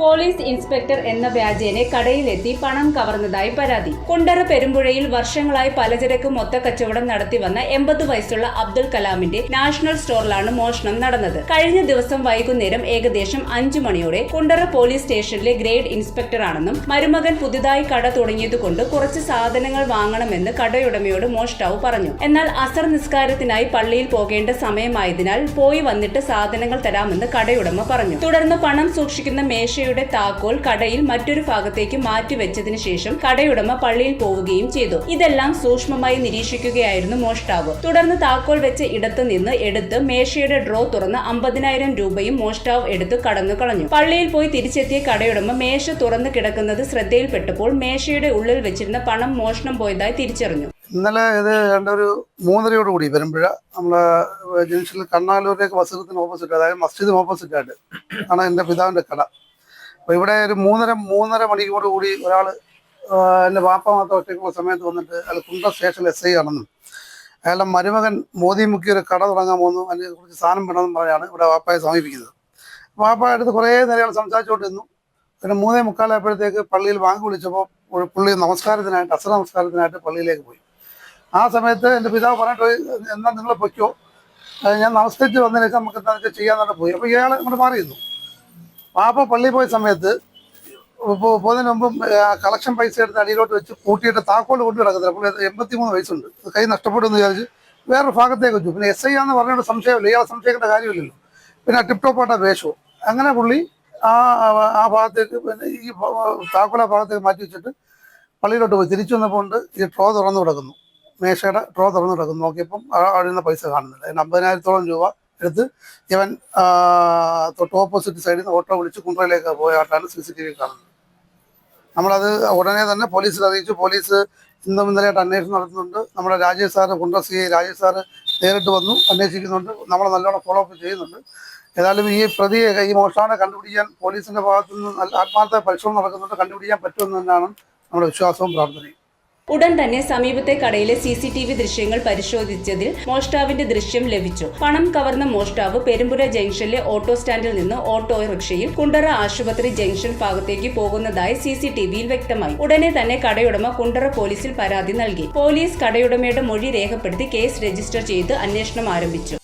Police inspector എന്ന വ്യാജേനെ കടയിലെത്തി പണം കവർന്നതായി പരാതി. കുണ്ടറ പെരുമ്പുഴയിൽ വർഷങ്ങളായി പലചരക്ക് മൊത്തക്കച്ചവടം നടത്തിവന്ന എൺപത് വയസ്സുള്ള അബ്ദുൽ കലാമിന്റെ നാഷണൽ സ്റ്റോറിലാണ് മോഷണം നടന്നത്. കഴിഞ്ഞ ദിവസം വൈകുന്നേരം ഏകദേശം അഞ്ചു മണിയോടെ കുണ്ടറ പോലീസ് സ്റ്റേഷനിലെ ഗ്രേഡ് ഇൻസ്പെക്ടറാണെന്നും മരുമകൻ പുതുതായി കട തുടങ്ങിയതുകൊണ്ട് കുറച്ച് സാധനങ്ങൾ വാങ്ങണമെന്ന് കടയുടമയോട് മോഷ്ടാവ് പറഞ്ഞു. എന്നാൽ അസർ നിസ്കാരത്തിനായി പള്ളിയിൽ പോകേണ്ട സമയമായതിനാൽ പോയി വന്നിട്ട് സാധനങ്ങൾ തരാമെന്ന് കടയുടമ പറഞ്ഞു. തുടർന്ന് പണം സൂക്ഷിക്കുന്ന മേശയുടെ താക്കോൽ കടയിൽ മറ്റൊരു ഭാഗത്തേക്ക് മാറ്റിവെച്ചതിന് ശേഷം കടയുടമ പള്ളിയിൽ പോവുകയും ചെയ്തു. ഇതെല്ലാം സൂക്ഷ്മമായി നിരീക്ഷിക്കുകയായിരുന്നു മോഷ്ടാവ്. തുടർന്ന് താക്കോൽ വെച്ച ഇടത്ത് നിന്ന് എടുത്ത് മേശയുടെ ഡ്രോ തുറന്ന് അമ്പതിനായിരം രൂപയും മോഷ്ടാവ് എടുത്ത് കടന്നു കളഞ്ഞു. പള്ളിയിൽ പോയി തിരിച്ചെത്തിയ കടയുടമ മേശ തുറന്നു കിടക്കുന്നത് ശ്രദ്ധയിൽപ്പെട്ടപ്പോൾ മേശയുടെ ഉള്ളിൽ വെച്ചിരുന്ന പണം മോഷണം പോയതായി തിരിച്ചറിഞ്ഞു. ഇന്നലെ ഇത് ഒരു മൂന്നരയോട് കൂടി വരുമ്പഴ നമ്മളെ ജംഗ്ഷനിൽ കണ്ണാലൂരിലേക്ക് വസീറത്തിന് ഓപ്പോസിറ്റ് അതായത് മസ്ജിദിന് ഓപ്പോസിറ്റ് ആയിട്ട് ആണ് എന്റെ പിതാവിന്റെ കട. അപ്പോൾ ഇവിടെ ഒരു മൂന്നര മൂന്നര മണിക്കൂർ കൂടി ഒരാൾ എന്റെ വാപ്പ മാത്രം ഒറ്റയ്ക്കുള്ള സമയത്ത് വന്നിട്ട് അയാൾ കുണ്ട സ്റ്റേഷനിൽ എസ് ഐ ആണെന്നും അയാളുടെ മരുമകൻ മോദി മുക്കി ഒരു കട തുടങ്ങാൻ പോകുന്നു അതിന് കുറച്ച് സാധനം വേണമെന്നും പറയാണ് ഇവിടെ വാപ്പയെ സമീപിക്കുന്നത്. വാപ്പ അടുത്ത് കുറേ നേരം സംസാരിച്ചുകൊണ്ടിരുന്നു. പിന്നെ മൂന്നേ മുക്കാലായപ്പോഴത്തേക്ക് പള്ളിയിൽ വാങ്ങി വിളിച്ചപ്പോൾ പുള്ളി നമസ്കാരത്തിനായിട്ട് അസർ നമസ്കാരത്തിനായിട്ട് പള്ളിയിലേക്ക് പോയി. ആ സമയത്ത് എന്റെ പിതാവ് പറഞ്ഞിട്ട് എന്നാൽ നിങ്ങൾ പൊയ്ക്കോ ഞാൻ നമസ്കരിച്ച് വന്നതിനൊക്കെ നമുക്ക് എന്താണെന്ന് ചെയ്യാന്നിട്ട് പോയി. അപ്പോൾ ഇയാൾ അങ്ങോട്ട് മാറിയിരുന്നു. പാപ്പ പള്ളിയിൽ പോയ സമയത്ത് പോകുന്നതിന് മുമ്പ് കളക്ഷൻ പൈസ എടുത്ത് അടിയിലോട്ട് വെച്ച് കൂട്ടിയിട്ട് താക്കോൽ കൊണ്ട് കിടക്കുന്നത് അപ്പോൾ എൺപത്തി മൂന്ന് വയസ്സുണ്ട്. കൈ നഷ്ടപ്പെടുമെന്ന് വിചാരിച്ച് വേറൊരു ഭാഗത്തേക്ക് വെച്ചു. പിന്നെ എസ് ഐ ആണെന്ന് പറഞ്ഞുകൊണ്ട് സംശയമില്ല. ഇയാളെ സംശയിക്കേണ്ട കാര്യമില്ലല്ലോ. പിന്നെ ടിപ് ടോപ്പായിട്ട വേഷവും. അങ്ങനെ പുള്ളി ആ ആ ഭാഗത്തേക്ക് പിന്നെ ഈ താക്കോല ഭാഗത്തേക്ക് മാറ്റി വെച്ചിട്ട് പള്ളിയിലോട്ട് പോയി. തിരിച്ചു വന്നപ്പോൾ ഉണ്ട് ഈ ട്രോ തുറന്നു കിടക്കുന്നു. മേശയുടെ ട്രോ തുറന്നു കിടക്കുന്നു. നോക്കിയപ്പം അവിടെ നിന്ന് പൈസ കാണുന്നില്ല. അതിന് അമ്പതിനായിരത്തോളം രൂപ എടുത്ത് ഇവൻ തൊട്ട് ഓപ്പോസിറ്റ് സൈഡിൽ നിന്ന് ഓട്ടോ വിളിച്ച് കുണ്ടറയിലേക്ക് പോയാട്ടാണ് സി സി ടി വി കാണുന്നത് നമ്മളത് ഉടനെ തന്നെ പോലീസിൽ അറിയിച്ചു. പോലീസ് ഇന്നും ഇന്നലെയായിട്ട് അന്വേഷണം നടത്തുന്നുണ്ട്. നമ്മുടെ Rajesh sir Kundara C Rajesh sir നേരിട്ട് വന്നു അന്വേഷിക്കുന്നുണ്ട്. നമ്മൾ നല്ലോണം ഫോളോ അപ്പ് ചെയ്യുന്നുണ്ട്. ഏതായാലും ഈ പ്രതിയെ ഈ മോഷണം കണ്ടുപിടിക്കാൻ പോലീസിന്റെ ഭാഗത്തു നിന്ന് ആത്മാർത്ഥ പരിശ്രമം നടക്കുന്നുണ്ട്. കണ്ടുപിടിക്കാൻ പറ്റുമെന്ന് തന്നെയാണ് നമ്മുടെ വിശ്വാസവും പ്രാർത്ഥനയും. ഉടൻ തന്നെ സമീപത്തെ കടയിലെ സി സി ടി വി ദൃശ്യങ്ങൾ പരിശോധിച്ചതിൽ മോഷ്ടാവിന്റെ ദൃശ്യം ലഭിച്ചു. പണം കവർന്ന മോഷ്ടാവ് പെരുമ്പുര ജംഗ്ഷനിലെ ഓട്ടോ സ്റ്റാൻഡിൽ നിന്ന് ഓട്ടോ റിക്ഷയിൽ കുണ്ടറ ആശുപത്രി ജംഗ്ഷൻ ഭാഗത്തേക്ക് പോകുന്നതായി സി സി ടി വിയിൽ വ്യക്തമായി. ഉടനെ തന്നെ കടയുടമ കുണ്ടറ പോലീസിൽ പരാതി നൽകി. പോലീസ് കടയുടമയുടെ മൊഴി രേഖപ്പെടുത്തി കേസ് രജിസ്റ്റർ ചെയ്ത് അന്വേഷണം ആരംഭിച്ചു.